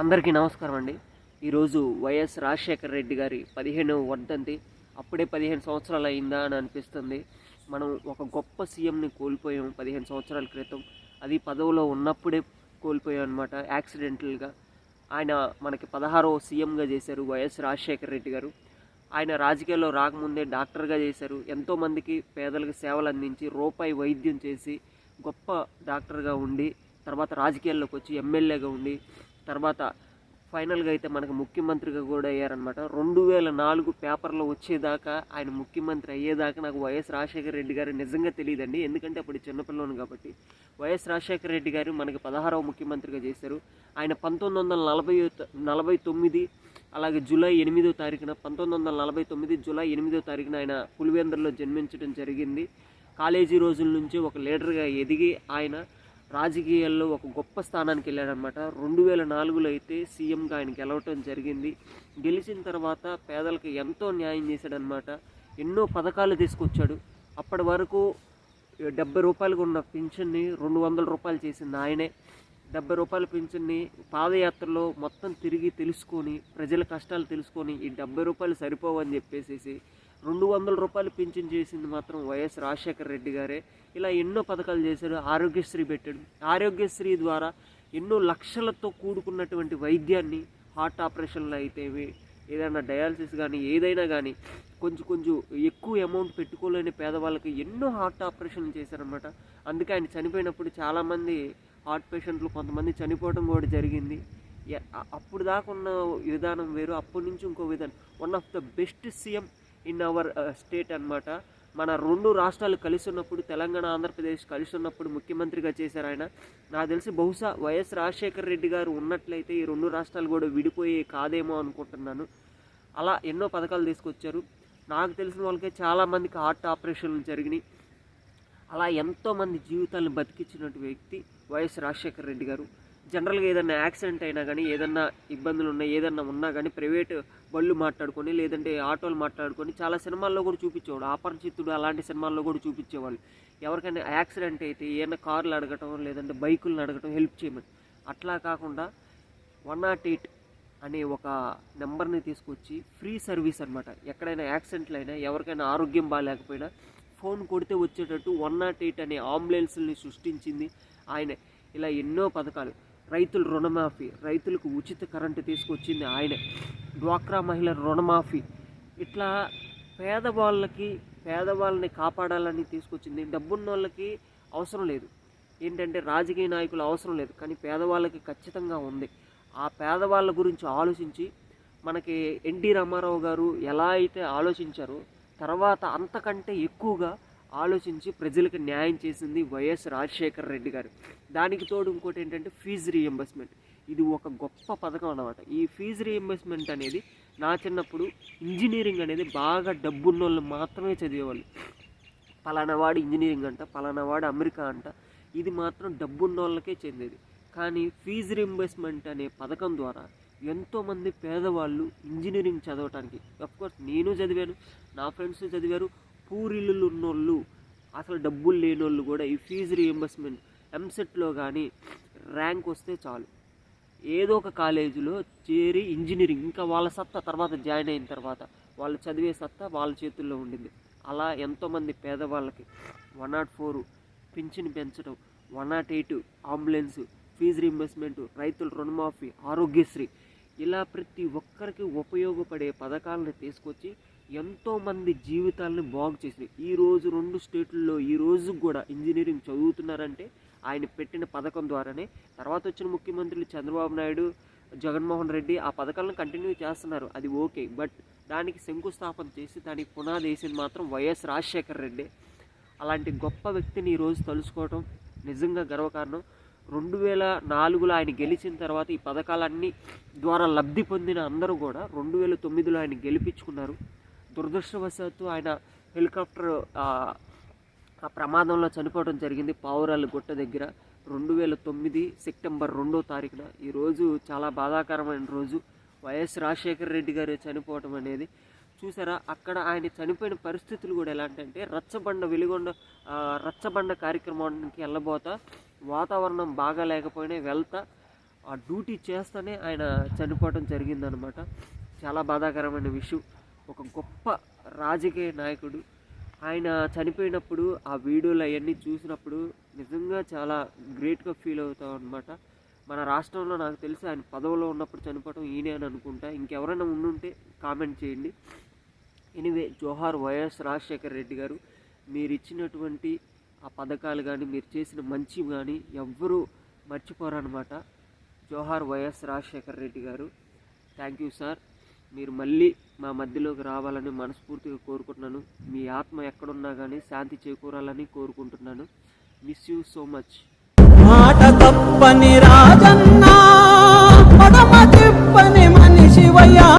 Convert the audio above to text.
అందరికీ నమస్కారం అండి. ఈరోజు వైఎస్ రాజశేఖర రెడ్డి గారి పదిహేను వర్ధంతి. అప్పుడే పదిహేను సంవత్సరాలు అయిందా అని అనిపిస్తుంది. మనం ఒక గొప్ప సీఎంని కోల్పోయాం పదిహేను సంవత్సరాల క్రితం. అది పదవిలో ఉన్నప్పుడే కోల్పోయాం అనమాట యాక్సిడెంటల్గా. ఆయన మనకి పదహారవ సీఎంగా చేశారు వైఎస్ రాజశేఖర రెడ్డి గారు. ఆయన రాజకీయాల్లో రాకముందే డాక్టర్గా చేశారు. ఎంతోమందికి పేదలకు సేవలు అందించి రూపాయి వైద్యం చేసి గొప్ప డాక్టర్గా ఉండి తర్వాత రాజకీయాల్లోకి వచ్చి ఎమ్మెల్యేగా ఉండి తర్వాత ఫైనల్గా అయితే మనకు ముఖ్యమంత్రిగా కూడా అయ్యారనమాట రెండు వేల నాలుగు పేపర్లో వచ్చేదాకా ఆయన ముఖ్యమంత్రి అయ్యేదాకా నాకు వైఎస్ రాజశేఖర రెడ్డి గారు నిజంగా తెలియదండి. ఎందుకంటే అప్పుడు చిన్నపిల్లను కాబట్టి. వైఎస్ రాజశేఖర రెడ్డి గారు మనకి పదహారవ ముఖ్యమంత్రిగా చేశారు. ఆయన పంతొమ్మిది వందల నలభై నలభై తొమ్మిది అలాగే జూలై ఎనిమిదో తారీఖున పంతొమ్మిది వందల నలభై తొమ్మిది జూలై ఎనిమిదో తారీఖున ఆయన పులివెందులలో జన్మించడం జరిగింది. కాలేజీ రోజుల నుంచి ఒక లీడర్గా ఎదిగి ఆయన రాజకీయాల్లో ఒక గొప్ప స్థానానికి వెళ్ళాడనమాట రెండు వేల నాలుగులో అయితే సీఎంగా ఆయన గెలవటం జరిగింది. గెలిచిన తర్వాత పేదలకు ఎంతో న్యాయం చేశాడనమాట ఎన్నో పథకాలు తీసుకొచ్చాడు. అప్పటి వరకు డెబ్బై రూపాయలకు ఉన్న పింఛన్ని రెండు వందల రూపాయలు చేసింది ఆయనే. డెబ్బై రూపాయల పింఛన్ని పాదయాత్రలో మొత్తం తిరిగి తెలుసుకొని ప్రజల కష్టాలు తెలుసుకొని ఈ డెబ్బై రూపాయలు సరిపోవని చెప్పేసేసి రెండు వందల రూపాయలు పింఛన్ చేసింది మాత్రం వైఎస్ రాజశేఖర రెడ్డి గారే. ఇలా ఎన్నో పథకాలు చేశాడు ఆరోగ్యశ్రీ పెట్టాడు. ఆరోగ్యశ్రీ ద్వారా ఎన్నో లక్షలతో కూడుకున్నటువంటి వైద్యాన్ని హార్ట్ ఆపరేషన్లు అయితేవి ఏదైనా డయాలసిస్ కానీ ఏదైనా కానీ కొంచెం కొంచెం ఎక్కువ అమౌంట్ పెట్టుకోలేని పేదవాళ్ళకి ఎన్నో హార్ట్ ఆపరేషన్లు చేశారనమాట అందుకే ఆయన చనిపోయినప్పుడు చాలామంది హార్ట్ పేషెంట్లు కొంతమంది చనిపోవడం కూడా జరిగింది. అప్పుడు దాకా ఉన్న విధానం వేరు అప్పటి నుంచి ఇంకో విధానం. One of the best CM in our state అన్నమాట. మన రెండు రాష్ట్రాలు కలిసి ఉన్నప్పుడు తెలంగాణ ఆంధ్రప్రదేశ్ కలిసి ఉన్నప్పుడు ముఖ్యమంత్రిగా చేశారు ఆయన. నాకు తెలిసి బహుశా వైఎస్ రాజశేఖర రెడ్డి గారు ఉన్నట్లయితే ఈ రెండు రాష్ట్రాలు కూడా విడిపోయి కాదేమో అనుకుంటున్నాను. అలా ఎన్నో పథకాలు తీసుకొచ్చారు. నాకు తెలిసిన వాళ్ళకే చాలామందికి హార్ట్ ఆపరేషన్లు జరిగినాయి. అలా ఎంతోమంది జీవితాలను బతికించినటువంటి వ్యక్తి వైఎస్ రాజశేఖర రెడ్డి గారు. జనరల్గా ఏదైనా యాక్సిడెంట్ అయినా కానీ ఏదన్నా ఇబ్బందులు ఉన్నా ఏదన్నా ఉన్నా కానీ ప్రైవేట్ బళ్ళు మాట్లాడుకొని లేదంటే ఆటోలు మాట్లాడుకొని చాలా సినిమాల్లో కూడా చూపించేవాడు అపరిచితుడు అలాంటి సినిమాల్లో కూడా చూపించేవాళ్ళు. ఎవరికైనా యాక్సిడెంట్ అయితే ఏదైనా కార్లు అడగటం లేదంటే బైకులను అడగటం హెల్ప్ చేయమని. అట్లా కాకుండా వన్ నాట్ ఎయిట్ అనే ఒక నెంబర్ని తీసుకొచ్చి ఫ్రీ సర్వీస్ అనమాట ఎక్కడైనా యాక్సిడెంట్లు అయినా ఎవరికైనా ఆరోగ్యం బాగాలేకపోయినా ఫోన్ కొడితే వచ్చేటట్టు వన్ నాట్ ఎయిట్ అనే అంబులెన్స్ని సృష్టించింది. ఆయన ఇలా ఎన్నో పథకాలు. రైతుల రుణమాఫీ రైతులకు ఉచిత కరెంటు తీసుకొచ్చింది ఆయనే. డ్వాక్రా మహిళల రుణమాఫీ. ఇట్లా పేదవాళ్ళకి పేదవాళ్ళని కాపాడాలని తీసుకొచ్చింది. డబ్బున్న వాళ్ళకి అవసరం లేదు. ఏంటంటే రాజకీయ నాయకులు అవసరం లేదు. కానీ పేదవాళ్ళకి ఖచ్చితంగా ఉంది. ఆ పేదవాళ్ళ గురించి ఆలోచించి మనకి ఎన్టీ రామారావు గారు ఎలా అయితే ఆలోచించారో తర్వాత అంతకంటే ఎక్కువగా ఆలోచించి ప్రజలకు న్యాయం చేసింది వైఎస్ రాజశేఖర రెడ్డి గారు. దానికి తోడు ఇంకోటి ఏంటంటే ఫీజు రీఎంబర్స్మెంట్ ఇది ఒక గొప్ప పథకం అన్నమాట. ఈ ఫీజు రీఎంబర్స్మెంట్ అనేది నా చిన్నప్పుడు ఇంజనీరింగ్ అనేది బాగా డబ్బున్న వాళ్ళు మాత్రమే చదివేవాళ్ళు. పలానా వాడు ఇంజనీరింగ్ అంట పలానా వాడు అమెరికా అంట. ఇది మాత్రం డబ్బున్న వాళ్ళకే చెందేది. కానీ ఫీజు రీఎంబర్స్మెంట్ అనే పథకం ద్వారా ఎంతోమంది పేదవాళ్ళు ఇంజనీరింగ్ చదవటానికి కోర్స్ నేను చదివాను నా ఫ్రెండ్స్ చదివారు పూరిల్లు ఉన్నోళ్ళు అసలు డబ్బులు లేనోళ్ళు కూడా ఈ ఫీజు రీఎంబర్స్మెంట్ ఎంసెట్లో కానీ ర్యాంక్ వస్తే చాలు. ఏదో ఒక కాలేజీలో చేరి ఇంజనీరింగ్ ఇంకా వాళ్ళ సత్తా తర్వాత జాయిన్ అయిన తర్వాత వాళ్ళు చదివే సత్తా వాళ్ళ చేతుల్లో ఉండింది. అలా ఎంతోమంది పేదవాళ్ళకి వన్ నాట్ ఫోర్ పింఛన్ పెంచడం one nought eight ambulance fee reimbursement రైతుల రుణమాఫీ ఆరోగ్యశ్రీ ఇలా ప్రతి ఒక్కరికి ఉపయోగపడే పథకాలను తీసుకొచ్చి ఎంతోమంది జీవితాలను బాగు చేసింది ఈరోజు రెండు స్టేట్లలో ఈ కూడా ఇంజనీరింగ్ చదువుతున్నారంటే ఆయన పెట్టిన పథకం ద్వారానే. తర్వాత వచ్చిన ముఖ్యమంత్రులు చంద్రబాబు నాయుడు జగన్మోహన్ రెడ్డి ఆ పథకాలను కంటిన్యూ చేస్తున్నారు. అది ఓకే. బట్ దానికి శంకుస్థాపన చేసి దానికి పునాది వేసింది మాత్రం వైఎస్ రాజశేఖర రెడ్డి. అలాంటి గొప్ప వ్యక్తిని ఈరోజు తలుచుకోవటం నిజంగా గర్వకారణం. రెండు వేల నాలుగులో ఆయన గెలిచిన తర్వాత ఈ పథకాలన్నీ ద్వారా లబ్ధి పొందిన అందరూ కూడా రెండు వేల తొమ్మిదిలో ఆయన గెలిపించుకున్నారు. దురదృష్టవశాత్తు ఆయన హెలికాప్టర్ ఆ, ప్రమాదంలో చనిపోవడం జరిగింది పావురాలు గుట్ట దగ్గర. రెండు వేల తొమ్మిది సెప్టెంబర్ రెండో తారీఖున ఈరోజు చాలా బాధాకరమైన రోజు. వైఎస్ రాజశేఖర రెడ్డి గారు చనిపోవటం అనేది చూసారా? అక్కడ ఆయన చనిపోయిన పరిస్థితులు కూడా ఎలాంటంటే రచ్చబండ వెలుగొండ రచ్చబండ కార్యక్రమానికి వెళ్ళబోతా వాతావరణం బాగా లేకపోయినా వెళ్తా ఆ డ్యూటీ చేస్తూనే ఆయన చనిపోవడం జరిగిందనమాట చాలా బాధాకరమైన విషయం. ఒక గొప్ప రాజకీయ నాయకుడు. ఆయన చనిపోయినప్పుడు ఆ వీడియోలు అవన్నీ చూసినప్పుడు నిజంగా చాలా గ్రేట్గా ఫీల్ అవుతాం అనమాట మన రాష్ట్రంలో నాకు తెలిసి ఆయన పదవిలో ఉన్నప్పుడు చనిపోవడం ఈయనే అని అనుకుంటా. ఇంకెవరైనా ఉండుంటే కామెంట్ చేయండి. ఎనివే జోహార్ వైఎస్ రాజశేఖర్ రెడ్డి గారు మీరు ఇచ్చినటువంటి ఆ పథకాలు కానీ మీరు చేసిన మంచి కానీ ఎవ్వరూ మర్చిపోరనమాట జోహార్ Y S Rajasekhar Reddy garu. Thank you sir. మీరు మళ్ళీ మా మధ్యలోకి రావాలని మనస్ఫూర్తిగా కోరుకుంటున్నాను. మీ ఆత్మ ఎక్కడున్నా కానీ శాంతి చేకూరాలని కోరుకుంటున్నాను. మిస్ యూ సో మచ్ మాట తప్పని రాజన్నా పడమ తిప్పని మనిషివయ్యా